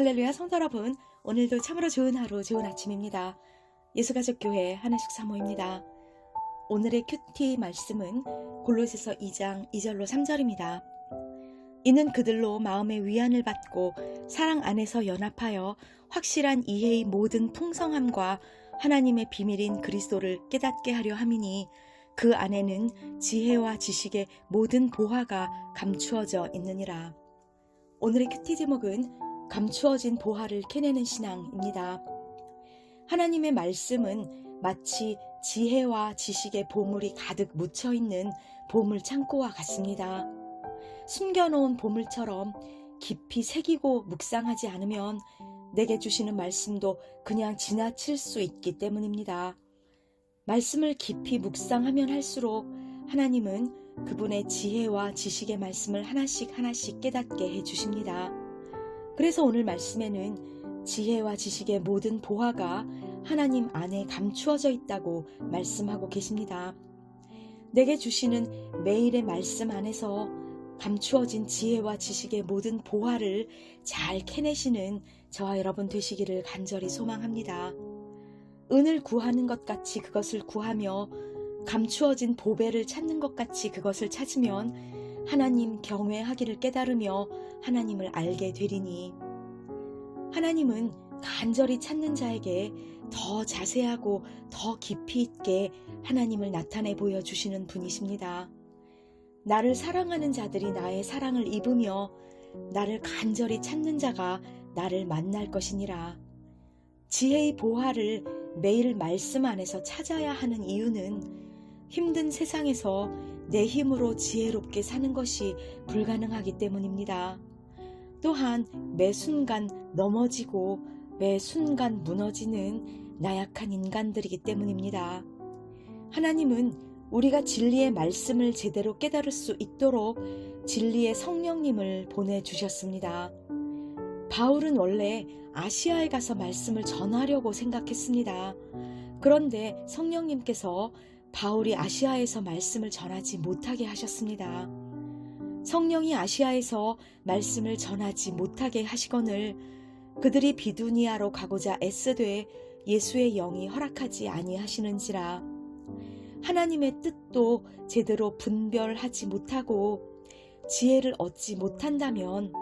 할렐루야 성도 여러분 오늘도 참으로 좋은 하루 좋은 아침입니다. 예수가족교회 하나씩 사모입니다. 오늘의 큐티 말씀은 골로새서 2장 2절로 3절입니다. 이는 그들로 마음의 위안을 받고 사랑 안에서 연합하여 확실한 이해의 모든 풍성함과 하나님의 비밀인 그리스도를 깨닫게 하려 함이니 그 안에는 지혜와 지식의 모든 보화가 감추어져 있느니라. 오늘의 큐티 제목은 감추어진 보화를 캐내는 신앙입니다. 하나님의 말씀은 마치 지혜와 지식의 보물이 가득 묻혀 있는 보물 창고와 같습니다. 숨겨놓은 보물처럼 깊이 새기고 묵상하지 않으면 내게 주시는 말씀도 그냥 지나칠 수 있기 때문입니다. 말씀을 깊이 묵상하면 할수록 하나님은 그분의 지혜와 지식의 말씀을 하나씩 하나씩 깨닫게 해 주십니다. 그래서 오늘 말씀에는 지혜와 지식의 모든 보화가 하나님 안에 감추어져 있다고 말씀하고 계십니다. 내게 주시는 매일의 말씀 안에서 감추어진 지혜와 지식의 모든 보화를 잘 캐내시는 저와 여러분 되시기를 간절히 소망합니다. 은을 구하는 것 같이 그것을 구하며 감추어진 보배를 찾는 것 같이 그것을 찾으면 하나님 경외하기를 깨달으며 하나님을 알게 되리니 하나님은 간절히 찾는 자에게 더 자세하고 더 깊이 있게 하나님을 나타내 보여주시는 분이십니다. 나를 사랑하는 자들이 나의 사랑을 입으며 나를 간절히 찾는 자가 나를 만날 것이니라. 지혜의 보화를 매일 말씀 안에서 찾아야 하는 이유는 힘든 세상에서 내 힘으로 지혜롭게 사는 것이 불가능하기 때문입니다. 또한 매 순간 넘어지고 매 순간 무너지는 나약한 인간들이기 때문입니다. 하나님은 우리가 진리의 말씀을 제대로 깨달을 수 있도록 진리의 성령님을 보내주셨습니다. 바울은 원래 아시아에 가서 말씀을 전하려고 생각했습니다. 그런데 성령님께서 바울이 아시아에서 말씀을 전하지 못하게 하셨습니다. 성령이 아시아에서 말씀을 전하지 못하게 하시거늘 그들이 비두니아로 가고자 애쓰되 예수의 영이 허락하지 아니하시는지라 하나님의 뜻도 제대로 분별하지 못하고 지혜를 얻지 못한다면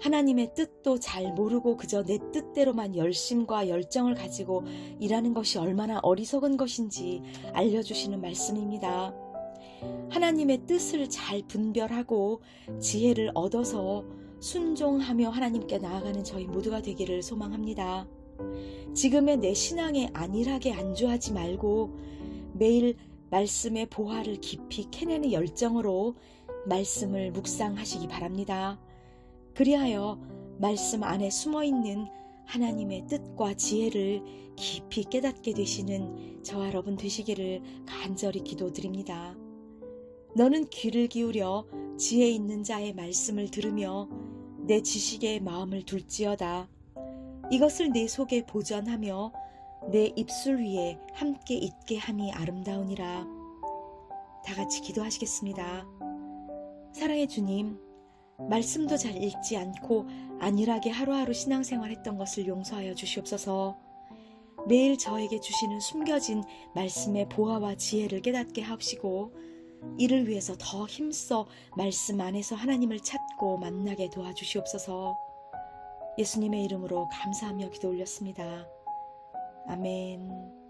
하나님의 뜻도 잘 모르고 그저 내 뜻대로만 열심과 열정을 가지고 일하는 것이 얼마나 어리석은 것인지 알려주시는 말씀입니다. 하나님의 뜻을 잘 분별하고 지혜를 얻어서 순종하며 하나님께 나아가는 저희 모두가 되기를 소망합니다. 지금의 내 신앙에 안일하게 안주하지 말고 매일 말씀의 보화를 깊이 캐내는 열정으로 말씀을 묵상하시기 바랍니다. 그리하여 말씀 안에 숨어 있는 하나님의 뜻과 지혜를 깊이 깨닫게 되시는 저와 여러분 되시기를 간절히 기도드립니다. 너는 귀를 기울여 지혜 있는 자의 말씀을 들으며 내 지식의 마음을 둘지어다. 이것을 내 속에 보전하며 내 입술 위에 함께 있게 함이 아름다우니라. 다 같이 기도하시겠습니다. 사랑의 주님, 말씀도 잘 읽지 않고 안일하게 하루하루 신앙생활 했던 것을 용서하여 주시옵소서. 매일 저에게 주시는 숨겨진 말씀의 보화와 지혜를 깨닫게 하옵시고, 이를 위해서 더 힘써 말씀 안에서 하나님을 찾고 만나게 도와주시옵소서. 예수님의 이름으로 감사하며 기도 올렸습니다. 아멘.